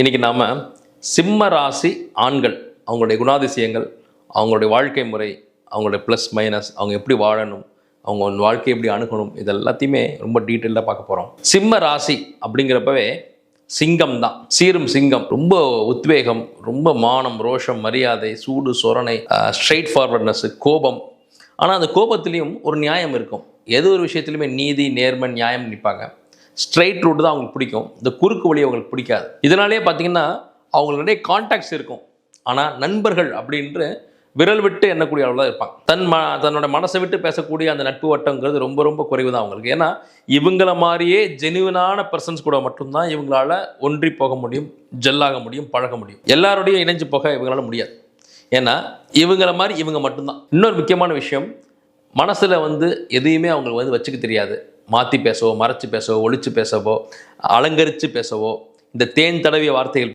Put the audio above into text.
இன்றைக்கி நாம் சிம்ம ராசி ஆண்கள் அவங்களுடைய குணாதிசயங்கள் அவங்களுடைய வாழ்க்கை முறை அவங்களுடைய ப்ளஸ் மைனஸ் அவங்க எப்படி வாழணும் அவங்க வாழ்க்கையை எப்படி அணுகணும் இது எல்லாத்தையுமே ரொம்ப டீட்டெயிலாக பார்க்க போகிறோம் சிம்ம ராசி அப்படிங்கிறப்பவே சிங்கம் தான். சீரும் சிங்கம். ரொம்ப உத்வேகம் ரொம்ப மானம் ரோஷம் மரியாதை சூடு சொரணை ஸ்ட்ரெயிட் ஃபார்வர்ட்னஸ் கோபம். ஆனால் அந்த கோபத்துலேயும் ஒரு நியாயம் இருக்கும். எது ஒரு விஷயத்துலையுமே நீதி நேர்மை நியாயம் நிற்பாங்க. ஸ்ட்ரைட் ரூட் தான் அவங்களுக்கு பிடிக்கும். இந்த குறுக்கு வழி அவங்களுக்கு பிடிக்காது. இதனாலே பார்த்தீங்கன்னா அவங்களுக்கு நிறைய கான்டாக்ட்ஸ் இருக்கும். ஆனால் நண்பர்கள் அப்படின்று விரல் விட்டு எண்ணக்கூடிய அளவு இருப்பாங்க. தன் ம தன்னோட மனசை விட்டு பேசக்கூடிய அந்த நட்பு வட்டங்கிறது ரொம்ப ரொம்ப குறைவு தான் அவங்களுக்கு. ஏன்னா இவங்கள மாதிரியே ஜெனுவினான பர்சன்ஸ் கூட மட்டும்தான் இவங்களால ஒன்றி போக முடியும் ஜெல்லாக முடியும் பழக முடியும். எல்லாரோடையும் இணைஞ்சு போக இவங்களால முடியாது. ஏன்னா இவங்கள மாதிரி இவங்க மட்டும்தான். இன்னொரு முக்கியமான விஷயம் மனசில் வந்து எதையுமே அவங்களுக்கு வந்து வச்சுக்க தெரியாது. மாற்றி பேசவோ மறைச்சு பேசவோ ஒழிச்சு பேசவோ அலங்கரித்து பேசவோ இந்த தேன் தடவிய வார்த்தைகள்